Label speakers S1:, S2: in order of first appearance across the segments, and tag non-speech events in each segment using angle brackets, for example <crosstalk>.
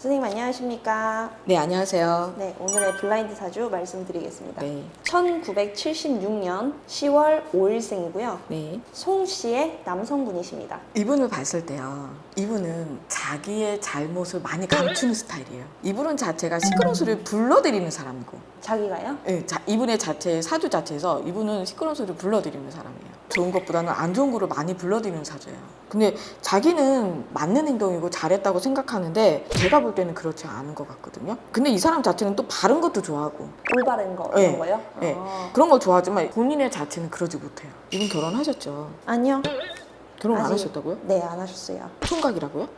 S1: 선생님 안녕하십니까?
S2: 네, 안녕하세요.
S1: 네, 오늘의 블라인드 사주 말씀드리겠습니다.
S2: 네.
S1: 1976년 10월 5일생이고요.
S2: 네.
S1: 송 씨의 남성분이십니다.
S2: 이분을 봤을 때요. 이분은 자기의 잘못을 많이 감추는 스타일이에요. 이분은 자체가 시끄러운 소리를 불러들이는 사람이고.
S1: 자기가요?
S2: 네, 자, 이분의 자체, 사주 자체에서 이분은 시끄러운 소리를 불러들이는 사람이에요. 좋은 것보다는 안 좋은 거를 많이 불러들이는 사주예요. 근데 자기는 맞는 행동이고 잘했다고 생각하는데 제가 볼 때는 그렇지 않은 것 같거든요. 근데 이 사람 자체는 또 바른 것도 좋아하고
S1: 올바른 거
S2: 네,
S1: 이런 거요?
S2: 네.
S1: 아.
S2: 그런 걸 좋아하지만 본인의 자체는 그러지 못해요. 이분 결혼하셨죠?
S1: 아니요.
S2: 결혼 안
S1: 아직-
S2: 하셨다고요?
S1: 네, 안 하셨어요.
S2: 총각이라고요?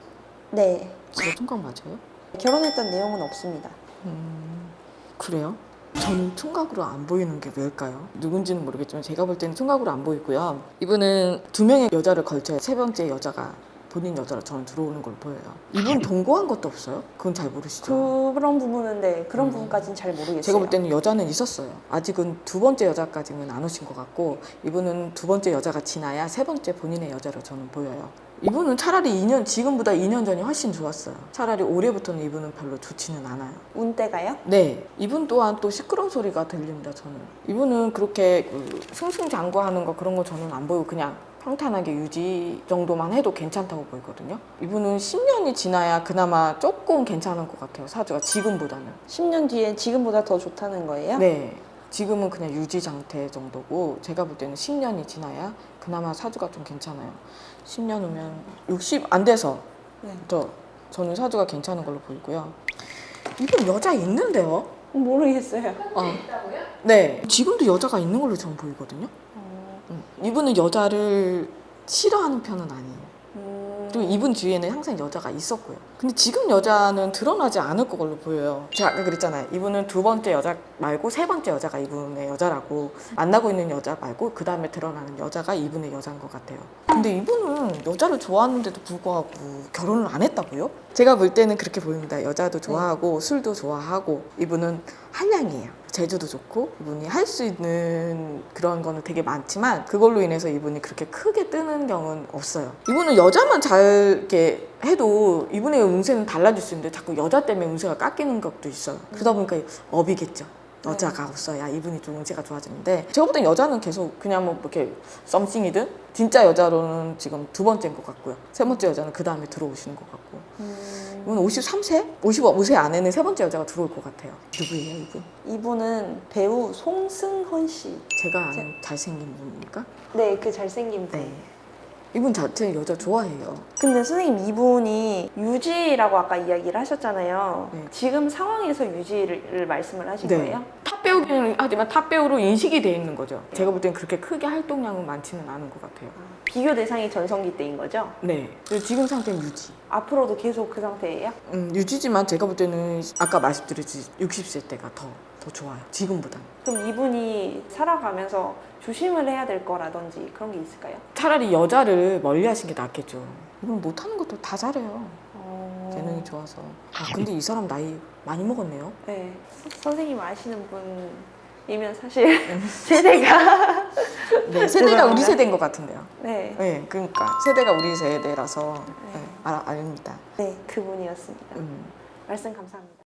S1: 네.
S2: 진짜 총각 맞아요?
S1: 결혼했던 내용은 없습니다.
S2: 음, 그래요? 저는 총각으로 안 보이는 게 왜일까요? 누군지는 모르겠지만 제가 볼 때는 총각으로 안 보이고요. 이분은 두 명의 여자를 걸쳐 세 번째 여자가 본인 여자로 저는 들어오는 걸 보여요. 이분 동거한 것도 없어요? 그건 잘 모르시죠?
S1: 그런 부분은 네, 그런
S2: 음.
S1: 부분까지는 잘 모르겠어요.
S2: 제가 볼 때는 여자는 있었어요. 아직은 두 번째 여자까지는 안 오신 것 같고 이분은 두 번째 여자가 지나야 세 번째 본인의 여자로 저는 보여요. 이분은 차라리 2년 지금보다 2년 전이 훨씬 좋았어요. 차라리 올해부터는 이분은 별로 좋지는 않아요.
S1: 운때가요?
S2: 네, 이분 또한 또 시끄러운 소리가 들립니다. 저는 이분은 그렇게 그 승승장구하는 거 그런 거 저는 안 보이고 그냥 평탄하게 유지 정도만 해도 괜찮다고 보이거든요. 이분은 10년이 지나야 그나마 조금 괜찮은 것 같아요. 사주가 지금보다는.
S1: 10년 뒤에 지금보다 더 좋다는 거예요?
S2: 네. 지금은 그냥 유지 상태 정도고 제가 볼 때는 10년이 지나야 그나마 사주가 좀 괜찮아요. 10년 후면 60 안 돼서
S1: 네.
S2: 더 저는 사주가 괜찮은 걸로 보이고요. 이분 여자 있는데요?
S1: 모르겠어요.
S2: 어. 네. 지금도 여자가 있는 걸로 저는 보이거든요. 이분은 여자를 싫어하는 편은 아니에요.
S1: 음,
S2: 그리고 이분 뒤에는 항상 여자가 있었고요. 근데 지금 여자는 드러나지 않을 걸로 보여요. 제가 아까 그랬잖아요. 이분은 두 번째 여자 말고 세 번째 여자가 이분의 여자라고 만나고 있는 여자 말고 그 다음에 드러나는 여자가 이분의 여자인 것 같아요. 근데 이분은 여자를 좋아하는데도 불구하고 결혼을 안 했다고요? 제가 볼 때는 그렇게 보입니다. 여자도 좋아하고 술도 좋아하고 이분은 한량이에요. 제주도 좋고 이분이 할 수 있는 그런 거는 되게 많지만 그걸로 인해서 이분이 그렇게 크게 뜨는 경우는 없어요. 이분은 여자만 잘 이렇게 해도 이분의 운세는 달라질 수 있는데 자꾸 여자 때문에 운세가 깎이는 것도 있어요. 그러다 보니까 업이겠죠. 여자가 없어야 이분이 좀 운세가 좋아지는데 제가 볼땐 여자는 계속 그냥 뭐 이렇게 썸씽이든 진짜 여자로는 지금 두 번째인 것 같고요. 세 번째 여자는 그 다음에 들어오시는 것 같고
S1: 음,
S2: 이분 53세? 55세 안에는 세 번째 여자가 들어올 것 같아요. 누구예요 이분?
S1: 이분은 배우 송승헌 씨.
S2: 제가 아는 잘생긴 분입니까?
S1: 네, 그 잘생긴 분.
S2: 네. 이분 자체 여자 좋아해요.
S1: 근데 선생님 이분이 유지라고 아까 이야기를 하셨잖아요.
S2: 네.
S1: 지금 상황에서 유지를 말씀을 하신
S2: 네.
S1: 거예요?
S2: 탑 배우기는 하지만 탑 배우로 인식이 돼 있는 거죠. 제가 볼 땐 그렇게 크게 활동량은 많지는 않은 것 같아요.
S1: 비교 대상이 전성기 때인 거죠?
S2: 네. 그리고 지금 상태는 유지.
S1: 앞으로도 계속 그 상태예요?
S2: 음, 유지지만 제가 볼 때는 아까 말씀드렸듯이 60세 때가 더, 더 좋아요. 지금보다.
S1: 그럼 이분이 살아가면서 조심을 해야 될 거라든지 그런 게 있을까요?
S2: 차라리 여자를 멀리 하신 게 낫겠죠. 이분 못하는 것도 다 잘해요.
S1: 어...
S2: 재능이 좋아서. 아, 근데 이 사람 나이 많이 먹었네요.
S1: 네. 서- 선생님 아시는 분이면 사실 <laughs> 세대가
S2: 네, <laughs> 세대가 우리
S1: 죄송합니다.
S2: 세대인 것 같은데요.
S1: 네,
S2: 네, 그러니까 세대가 우리 세대라서
S1: 네.
S2: 네, 알, 아닙니다.
S1: 네 그분이었습니다.
S2: 음.
S1: 말씀 감사합니다.